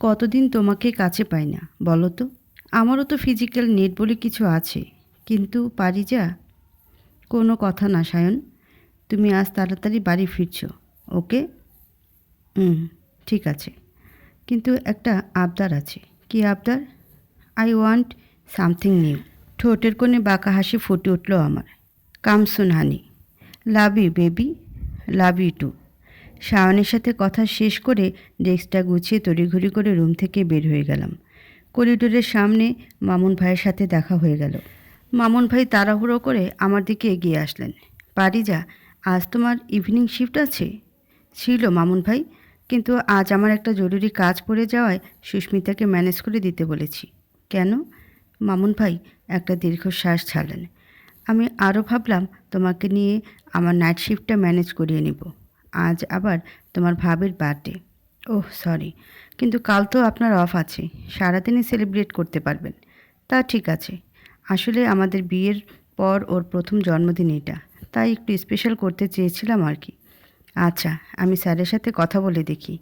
কতদিন তোমাকে কাছে পাই না, বলো তো। আমারও তো ফিজিক্যাল নেট বলে কিছু আছে, কিন্তু পারি যা? কোনো কথা না, সায়ন। তুমি আজ তাড়াতাড়ি বাড়ি ফিরছ, ওকে? হুম, ঠিক আছে। কিন্তু একটা আবদার আছে। কি আবদার? আই ওয়ান্ট সামথিং নিউ ঠোঁটের কোণে বাঁকা হাসি ফুটে উঠল আমার। Come soon honey love you baby love you too শাওনের সাথে কথা শেষ করে ডেস্কটা গুছিয়ে তড়িঘড়ি করে রুম থেকে বের হয়ে গেলাম। করিডোরের সামনে মামুন ভাইয়ের সাথে দেখা হয়ে গেল। মামুন ভাই তাড়াহুড়ো করে আমার দিকে এগিয়ে আসলেন। পারিজা, আজ তোমার ইভিনিং শিফট আছে? ছিল মামুন ভাই, কিন্তু আজ আমার একটা জরুরি কাজ পড়ে যাওয়ায় সুস্মিতাকে ম্যানেজ করে দিতে বলেছি। কেন? মামুন ভাই একটা দীর্ঘশ্বাস ছাড়লেন। আমি আরও ভাবলাম, তোমাকে নিয়ে আমার নাইট শিফটটা ম্যানেজ করিয়ে নিব। আজ আবার তোমার ভাবের বার্থডে ওহ সরি কিন্তু কাল তো আপনার অফ আছে। সারাদিনই সেলিব্রেট করতে পারবেন। তা ঠিক আছে। আসলে আমাদের বিয়ের পর ওর প্রথম জন্মদিন এটা। তাই একটু স্পেশাল করতে চেয়েছিলাম আর কি। আচ্ছা আমি স্যারের সাথে কথা বলে দেখি।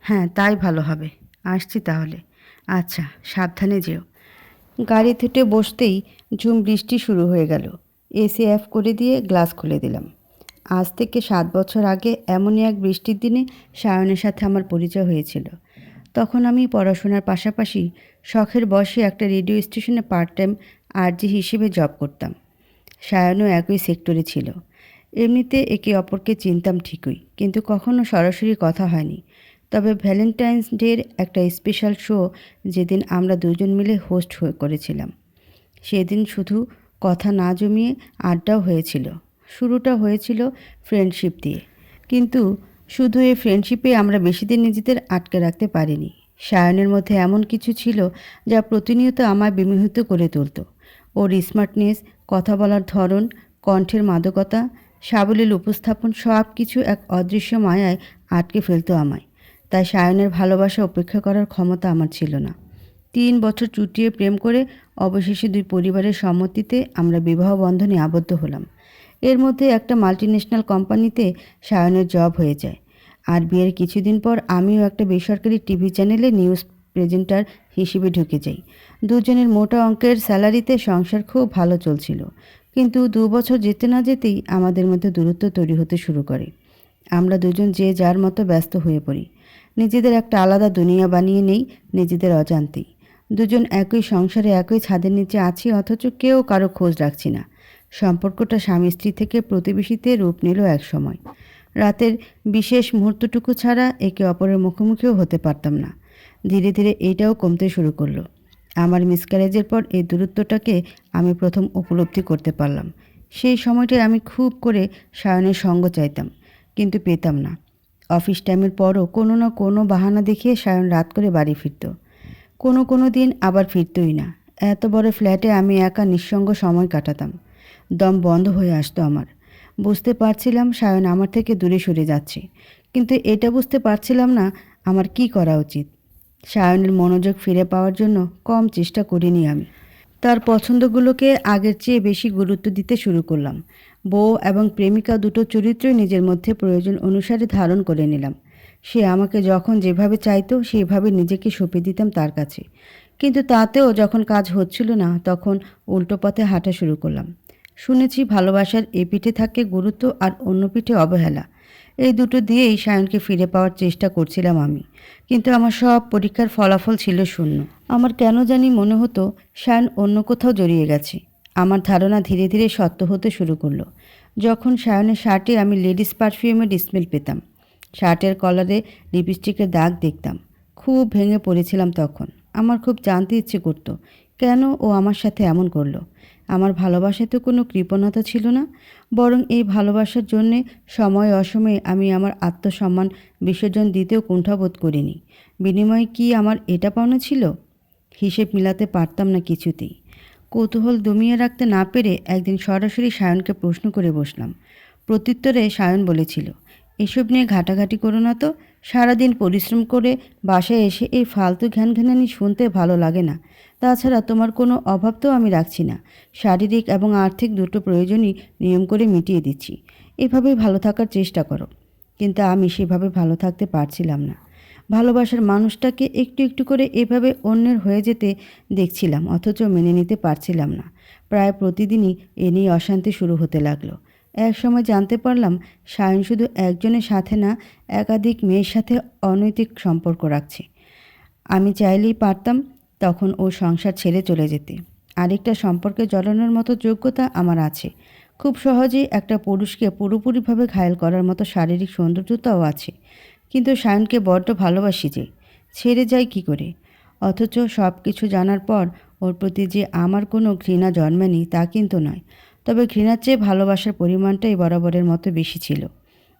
হ্যাঁ তাই ভালো হবে। আসছি তাহলে। আচ্ছা সাবধানে যেও। গাড়ি থেকে বসতেই ঝুম বৃষ্টি শুরু হয়ে গেল। এসি অ্যাফ করে দিয়ে গ্লাস খুলে দিলাম। আজ থেকে সাত বছর আগে এমনই এক বৃষ্টির দিনে সায়নের সাথে আমার পরিচয় হয়েছিল। তখন আমি পড়াশোনার পাশাপাশি শখের বসে একটা রেডিও স্টেশনে পার্ট টাইম আরজি হিসেবে জব করতাম। সায়নও একই সেক্টরে ছিল। এমনিতে একে অপরকে চিনতাম ঠিকই, কিন্তু কখনো সরাসরি কথা হয়নি। তবে ভ্যালেন্টাইন্স ডের একটা স্পেশাল শো যেদিন আমরা দুজন মিলে হোস্ট হয়ে করেছিলাম। সেদিন শুধু কথা না জমিয়ে আড্ডাও হয়েছিল। শুরুটা হয়েছিল ফ্রেন্ডশিপ দিয়ে। কিন্তু শুধু এই ফ্রেন্ডশিপে আমরা বেশি দিন নিজেদের আটকে রাখতে পারিনি। সায়নের মধ্যে এমন কিছু ছিল যা প্রতিনিয়ত আমায় বিমোহিত করে তুলত। ওর স্মার্টনেস কথা বলার ধরন, কণ্ঠের মাদকতা, সাবলীল উপস্থাপন সব কিছু এক অদৃশ্য মায়ায় আটকে ফেলতো আমায়। তাই সায়নের ভালোবাসা উপেক্ষা করার ক্ষমতা আমার ছিল না। তিন বছর চুটিয়ে প্রেম করে অবশেষে দুই পরিবারের সম্মতিতে আমরা বিবাহ বন্ধনে আবদ্ধ হলাম। এর মধ্যে একটা মাল্টিন্যাশনাল কোম্পানিতে সায়নের জব হয়ে যায়। আর বিয়ের কিছুদিন পর আমিও একটা বেসরকারি টিভি চ্যানেলে নিউজ প্রেজেন্টার হিসেবে ঢুকে যাই। দুজনের মোটা অঙ্কের স্যালারিতে সংসার খুব ভালো চলছিল। কিন্তু দু বছর যেতে না যেতেই আমাদের মধ্যে দূরত্ব তৈরি হতে শুরু করে। আমরা দুজন যে যার মতো ব্যস্ত হয়ে পড়ি। নিজেদের একটা আলাদা দুনিয়া বানিয়ে নেই, নিজেদের অজান্তেই। দুজন একই সংসারে একই ছাদের নিচে আছি, অথচ কেউ কারও খোঁজ রাখছি না। সম্পর্কটা স্বামী স্ত্রী থেকে প্রতিবেশীতে রূপ নিল এক সময়। রাতের বিশেষ মুহূর্তটুকু ছাড়া একে অপরের মুখোমুখিও হতে পারতাম না। ধীরে ধীরে এটাও কমতে শুরু করল। আমার মিসক্যারেজের পর এই দূরত্বটাকে আমি প্রথম উপলব্ধি করতে পারলাম। সেই সময়টায় আমি খুব করে সায়নের সঙ্গ চাইতাম, কিন্তু পেতাম না। অফিস টাইমের পরও কোনো না কোনো বাহানা দেখিয়ে সায়ন রাত করে বাড়ি ফিরত। কোনো কোনো দিন আবার ফিরতই না। এত বড় ফ্ল্যাটে আমি একা নিঃসঙ্গ সময় কাটাতাম। দম বন্ধ হয়ে আসতো আমার। বুঝতে পারছিলাম সায়ন আমার থেকে দূরে সরে যাচ্ছে। কিন্তু এটা বুঝতে পারছিলাম না আমার কি করা উচিত। সায়নের মনোযোগ ফিরে পাওয়ার জন্য কম চেষ্টা করিনি আমি। তার পছন্দগুলোকে আগের চেয়ে বেশি গুরুত্ব দিতে শুরু করলাম। বউ এবং প্রেমিকা দুটো চরিত্রই নিজের মধ্যে প্রয়োজন অনুসারে ধারণ করে নিলাম। সে আমাকে যখন যেভাবে চাইতো সেভাবে নিজেকে সঁপে দিতাম তার কাছে। কিন্তু তাতেও যখন কাজ হচ্ছিল না তখন উল্টো পথে হাঁটা শুরু করলাম। শুনেছি ভালোবাসার এ পিঠে থাকে গুরুত্ব আর অন্য পিঠে অবহেলা। এই দুটো দিয়েই সায়নকে ফিরে পাওয়ার চেষ্টা করছিলাম আমি। কিন্তু আমার সব পরীক্ষার ফলাফল ছিল শূন্য। আমার কেন জানি মনে হতো সায়ন অন্য কোথাও জড়িয়ে গেছে। আমার ধারণা ধীরে ধীরে সত্য হতে শুরু করল। যখন সায়নের শার্টে আমি লেডিস পারফিউমের স্মেল পেতাম। শার্টের কলারে লিপস্টিকের দাগ দেখতাম। খুব ভেঙে পড়েছিলাম তখন। আমার খুব জানতে ইচ্ছে করতো, কেন ও আমার সাথে এমন করল? আমার ভালোবাসায় তো কোনো কৃপণতা ছিল না, বরং এই ভালোবাসার জন্যে সময় অসময়ে আমি আমার আত্মসম্মান বিসর্জন দিতেও কুণ্ঠাবোধ করিনি। বিনিময়ে কি আমার এটা পাওনা ছিল? হিসেব মিলাতে পারতাম না কিছুতেই। কৌতূহল দমিয়ে রাখতে না পেরে একদিন সরাসরি সায়নকে প্রশ্ন করে বসলাম। প্রত্যুত্তরে সায়ন বলেছিল এসব নিয়ে ঘাটাঘাটি করো না তো। সারাদিন পরিশ্রম করে বাসায় এসে এই ফালতু ঘ্যান ঘ্যানানি শুনতে ভালো লাগে না। তাছাড়া তোমার কোনো অভাব তো আমি রাখছি না। শারীরিক এবং আর্থিক দুটো প্রয়োজনই নিয়ম করে মিটিয়ে দিচ্ছি। এভাবেই ভালো থাকার চেষ্টা করো। কিন্তু আমি সেভাবে ভালো থাকতে পারছিলাম না। ভালোবাসার মানুষটাকে একটু একটু করে এভাবে অন্যের হয়ে যেতে দেখছিলাম, অথচ মেনে নিতে পারছিলাম না। প্রায় প্রতিদিনই এ নিয়ে অশান্তি শুরু হতে লাগল। এক সময় জানতে পারলাম, সায়ন শুধু একজনের সাথে না, একাধিক মেয়ের সাথে অনৈতিক সম্পর্ক রাখছে। আমি চাইলেই পারতাম তখন ও সংসার ছেড়ে চলে যেতে। আরেকটা সম্পর্কে জড়ানোর মতো যোগ্যতা আমার আছে। খুব সহজেই একটা পুরুষকে পুরোপুরিভাবে ঘায়েল করার মতো শারীরিক সৌন্দর্যতাও আছে। কিন্তু সায়নকে বড্ড ভালোবাসি যে, ছেড়ে যায় কি করে? অথচ সব কিছু জানার পর ওর প্রতি যে আমার কোনো ঘৃণা জন্মেনি তা কিন্তু নয়। তবে ঘৃণার চেয়ে ভালোবাসার পরিমাণটাই বরাবরের মতো বেশি ছিল।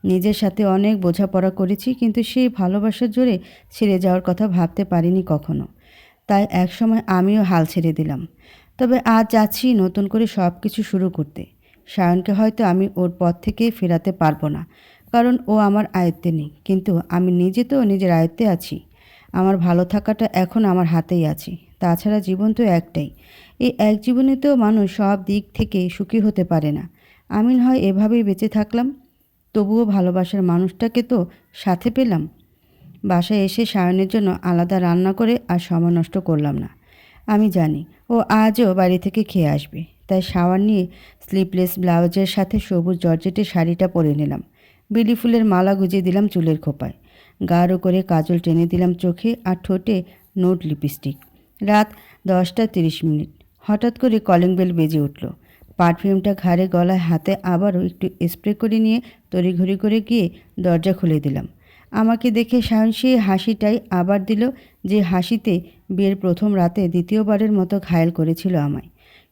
নিজের সাথে অনেক বোঝাপড়া করেছি, কিন্তু সেই ভালোবাসার জোরে ছেড়ে যাওয়ার কথা ভাবতে পারিনি কখনো। তাই একসময় আমিও হাল ছেড়ে দিলাম। তবে আজ যাচ্ছি নতুন করে সব কিছু শুরু করতে। সায়নকে হয়তো আমি ওর পথ থেকে ফেরাতে পারব না, কারণ ও আমার আয়ত্তে নেই, কিন্তু আমি নিজে তো নিজের আয়ত্তে আছি। আমার ভালো থাকাটা এখন আমার হাতেই আছে। তাছাড়া জীবন তো একটাই। এই এক জীবনেতেও মানুষ সব দিক থেকে সুখী হতে পারে না। আমি হয় এভাবেই বেঁচে থাকলাম। তবুও ভালোবাসার মানুষটাকে তো সাথে পেলাম। বাসায় এসে সায়নের জন্য আলাদা রান্না করে আর সময় নষ্ট করলাম না। আমি জানি, ও আজও বাড়ি থেকে খেয়ে আসবে। তাই শাওয়ার নিয়ে স্লিপলেস ব্লাউজের সাথে সবুজ জর্জেটের শাড়িটা পরে নিলাম। বিলি ফুলের মালা গুজিয়ে দিলাম চুলের খোপায়। গাঢ় করে কাজল টেনে দিলাম চোখে আর ঠোঁটে নোট লিপস্টিক। রাত দশটা তিরিশ মিনিট। হঠাৎ করে কলিং বেল বেজে উঠল। পারফিউমটা ঘাড়ে গলায় হাতে আবারও একটু স্প্রে করে নিয়ে তড়িঘড়ি করে গিয়ে দরজা খুলে দিলাম। আমাকে দেখে সায়ন সেই হাসিটাই আবার দিল যে হাসিতে বিয়ের প্রথম রাতে দ্বিতীয়বারের মতো ঘায়েল করেছিল আমায়।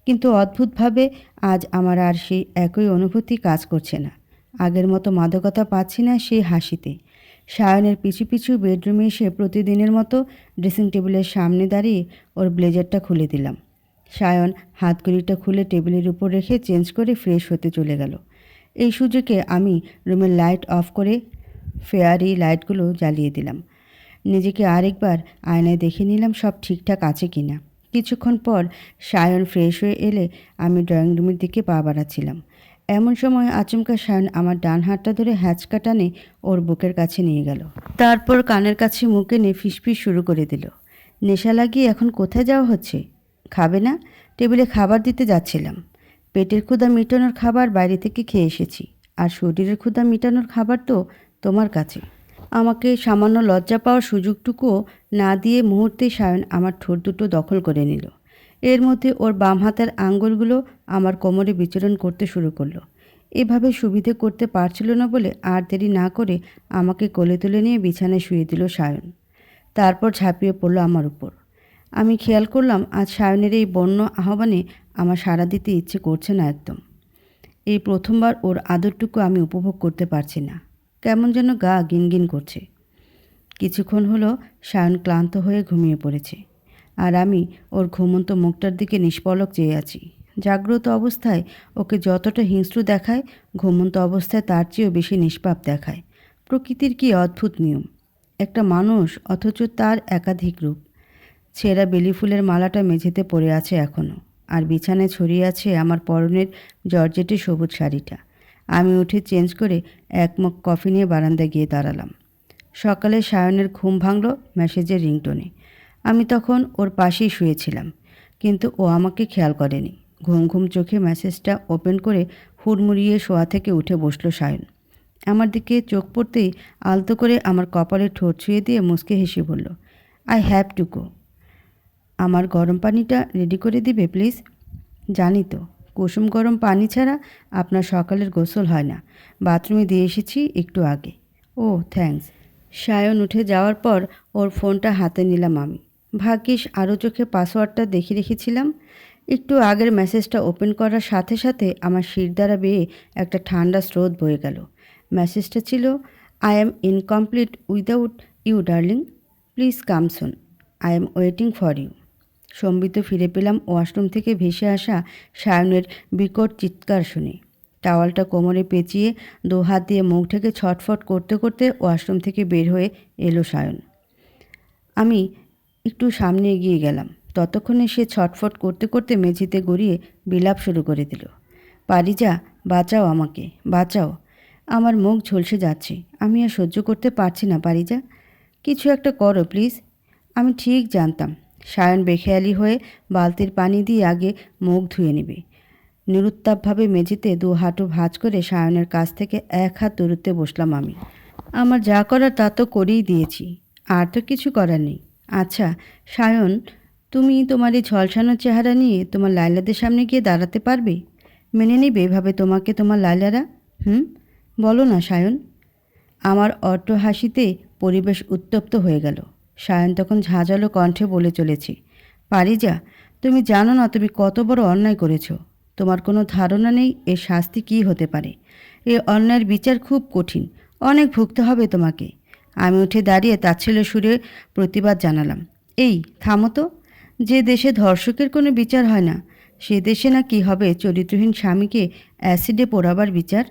কিন্তু অদ্ভুতভাবে আজ আমার আর সেই একই অনুভূতি কাজ করছে না। আগের মতো মাদকতা পাচ্ছি না সেই হাসিতে। সায়নের পিছু পিছু বেডরুমে এসে প্রতিদিনের মতো ড্রেসিং টেবিলের সামনে দাঁড়িয়ে ওর ব্লেজারটা খুলে দিলাম। সায়ন হাতঘড়িটা খুলে টেবিলের উপর রেখে চেঞ্জ করে ফ্রেশ হতে চলে গেল। এই সুযোগে আমি রুমের লাইট অফ করে ফেয়ারি লাইটগুলো জ্বালিয়ে দিলাম। নিজেকে আরেকবার আয়নায় দেখে নিলাম সব ঠিকঠাক আছে কি না কিছুক্ষণ পর সায়ন ফ্রেশ হয়ে এলে আমি ড্রয়িং রুমের দিকে পা বাড়াচ্ছিলাম। এমন সময় আচমকা সায়ন আমার ডান হাতটা ধরে হ্যাচকা টানে ওর বুকের কাছে নিয়ে গেল। তারপর কানের কাছে মুখ এনে ফিসফিস শুরু করে দিল। নেশা লাগিয়ে এখন কোথায় যাওয়া হচ্ছে? খাবে না? টেবিলে খাবার দিতে যাচ্ছিলাম। পেটের ক্ষুধা মেটানোর খাবার বাইরে থেকে খেয়ে এসেছি। আর শরীরের ক্ষুধা মেটানোর খাবার তো তোমার কাছে। আমাকে সামান্য লজ্জা পাওয়ার সুযোগটুকুও না দিয়ে মুহূর্তে সায়ন আমার ঠোঁট দুটো দখল করে নিল। এর মধ্যে ওর বাম হাতের আঙ্গুলগুলো আমার কোমরে বিচরণ করতে শুরু করল। এভাবে সুবিধে করতে পারছিল না বলে আর দেরি না করে আমাকে কোলে তুলে নিয়ে বিছানায় শুয়ে দিল সায়ন। তারপর ঝাঁপিয়ে পড়ল আমার উপর। আমি খেয়াল করলাম আজ সায়নের এই বন্য আহ্বানে আমার সাড়া দিতে ইচ্ছে করছে না একদম। এই প্রথমবার ওর আদরটুকু আমি উপভোগ করতে পারছি না। কেমন যেন গা গিনগিন করছে। কিছুক্ষণ হলো সায়ন ক্লান্ত হয়ে ঘুমিয়ে পড়েছে। আর আমি ওর ঘুমন্ত মুখটার দিকে নিষ্পলক চেয়ে আছি। জাগ্রত অবস্থায় ওকে যতটা হিংস্র দেখায়, ঘুমন্ত অবস্থায় তার চেয়েও বেশি নিষ্পাপ দেখায়। প্রকৃতির কি অদ্ভুত নিয়ম? একটা মানুষ অথচ তার একাধিক রূপ। ছেঁড়া বেলি ফুলের মালাটা মেঝেতে পড়ে আছে এখনও আর বিছানায় ছড়িয়ে আছে আমার পরনের জর্জেটের সবুজ শাড়িটা। আমি উঠে চেঞ্জ করে এক কফি নিয়ে বারান্দায় গিয়ে দাঁড়ালাম। সকালে সায়নের ঘুম ভাঙল, মেসেজের রিংটোনে। আমি তখন ওর পাশেই শুয়েছিলাম, কিন্তু ও আমাকে খেয়াল করেনি। ঘুম ঘুম চোখে মেসেজটা ওপেন করে হুড়মুড়িয়ে শোয়া থেকে উঠে বসল সায়ন। আমার দিকে চোখ পড়তেই আলতো করে আমার কপালে ঠোঁট ছুঁয়ে দিয়ে মুসকে হেসে বলল, আই হ্যাভ টু গো। আমার গরম পানিটা রেডি করে দিবে, প্লিজ? জানি তো, কুসুম গরম পানি ছাড়া আপনার সকালের গোসল হয় না। বাথরুমে দিয়ে এসেছি একটু আগে। ও, থ্যাঙ্কস। সায়ন উঠে যাওয়ার পর ওর ফোনটা হাতে নিলাম আমি। ভাগ্যিস আরও চোখে পাসওয়ার্ডটা দেখে রেখেছিলাম। একটু আগের মেসেজটা ওপেন করার সাথে সাথে আমার শির দ্বারা বেয়ে একটা ঠান্ডা স্রোত বয়ে গেল। মেসেজটা ছিল I am incomplete without you darling please come soon I am waiting for you সম্বিত ফিরে পেলাম ওয়াশরুম থেকে ভেসে আসা সায়নের বিকট চিৎকার শুনে। টাওয়ালটা কোমরে পেঁচিয়ে দু হাত দিয়ে মুখ ঢেকে ছটফট করতে করতে ওয়াশরুম থেকে বের হয়ে এলো সায়ন। আমি একটু সামনে এগিয়ে গেলাম। ততক্ষণে সে ছটফট করতে করতে মেঝেতে গড়িয়ে বিলাপ শুরু করে দিল। পারিজা, বাঁচাও আমাকে, বাঁচাও। আমার মুখ ঝলসে যাচ্ছে। আমি আর সহ্য করতে পারছি না, পারিজা। কিছু একটা করো, প্লিজ। আমি ঠিক জানতাম। সায়ন বেখেয়ালি হয়ে বালতির পানি দিয়ে আগে মুখ ধুয়ে নেবে। নিরুত্তাপভাবে মেঝেতে দু হাঁটু ভাঁজ করে সায়নের কাছ থেকে এক হাত দূরত্বে বসলাম আমি। আমার যা করার তা তো করেই দিয়েছি। আর তো কিছু করার নেই। আচ্ছা সায়ন, তুমি তোমার এই ঝলসানো চেহারা নিয়ে তোমার লাইলাদের সামনে গিয়ে দাঁড়াতে পারবে? মেনে নেবে এভাবে তোমাকে তোমার লাইলারা হুম? বলো না, সায়ন। আমার অট্ট হাসিতে পরিবেশ উত্তপ্ত হয়ে গেল। সায়ন তখন ঝাঁঝালো কণ্ঠে বলে চলেছে পারিজা তুমি জানো না তুমি কত বড় অন্যায় করেছ। তোমার কোনো ধারণা নেই এর শাস্তি কী হতে পারে। এ অন্যায়ের বিচার খুব কঠিন, অনেক ভুগতে হবে তোমাকে। আমি উঠে দাঁড়িয়ে তার তাচ্ছিল্য সুরে প্রতিবাদ জানালাম। এই, থামো তো। যে দেশে ধর্ষকের কোনো বিচার হয় না, সে দেশে না কি হবে চরিত্রহীন স্বামীকে অ্যাসিডে পোড়াবার বিচার?